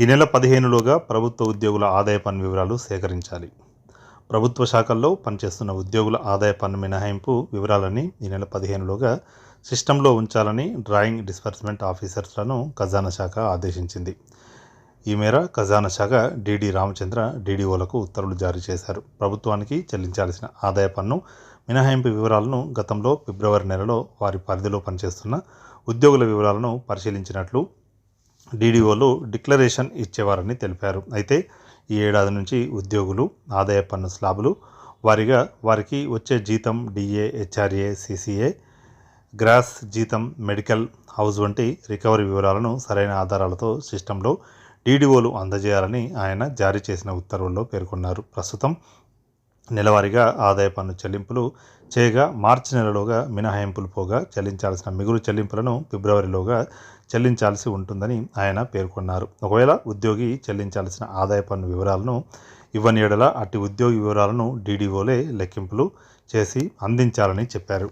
ఈ నెల పదిహేనులోగా ప్రభుత్వ ఉద్యోగుల ఆదాయ పన్ను వివరాలు సేకరించాలి. ప్రభుత్వ శాఖల్లో పనిచేస్తున్న ఉద్యోగుల ఆదాయ పన్ను మినహాయింపు వివరాలని ఈ నెల పదిహేనులోగా సిస్టంలో ఉంచాలని డ్రాయింగ్ డిస్బర్స్మెంట్ ఆఫీసర్స్లను ఖజానా శాఖ ఆదేశించింది. ఈ మేర ఖజానా శాఖ డిడి రామచంద్ర డీడీఓలకు ఉత్తర్వులు జారీ చేశారు. ప్రభుత్వానికి చెల్లించాల్సిన ఆదాయ పన్ను మినహాయింపు వివరాలను గతంలో ఫిబ్రవరి నెలలో వారి పరిధిలో పనిచేస్తున్న ఉద్యోగుల వివరాలను పరిశీలించినట్లు డీడీఓలు డిక్లరేషన్ ఇచ్చేవారని తెలిపారు. అయితే ఈ ఏడాది నుంచి ఉద్యోగులు ఆదాయ పన్ను స్లాబులు వారిగా వారికి వచ్చే జీతం డిఏ హెచ్ఆర్ఏ సిసిఏ గ్రాస్ జీతం మెడికల్ హౌస్ వంటి రికవరీ వివరాలను సరైన ఆధారాలతో సిస్టంలో డీడీఓలు అందజేయాలని ఆయన జారీ చేసిన ఉత్తర్వుల్లో పేర్కొన్నారు. ప్రస్తుతం నెలవారీగా ఆదాయ పన్ను చెల్లింపులు చేయగా మార్చి నెలలోగా మినహాయింపులు పోగా చెల్లించాల్సిన మిగులు చెల్లింపులను ఫిబ్రవరిలోగా చెల్లించాల్సి ఉంటుందని ఆయన పేర్కొన్నారు. ఒకవేళ ఉద్యోగి చెల్లించాల్సిన ఆదాయ పన్ను వివరాలను ఇవ్వని ఎడల అట్టి ఉద్యోగి వివరాలను డీడీఓలే లెక్కింపులు చేసి అందించాలని చెప్పారు.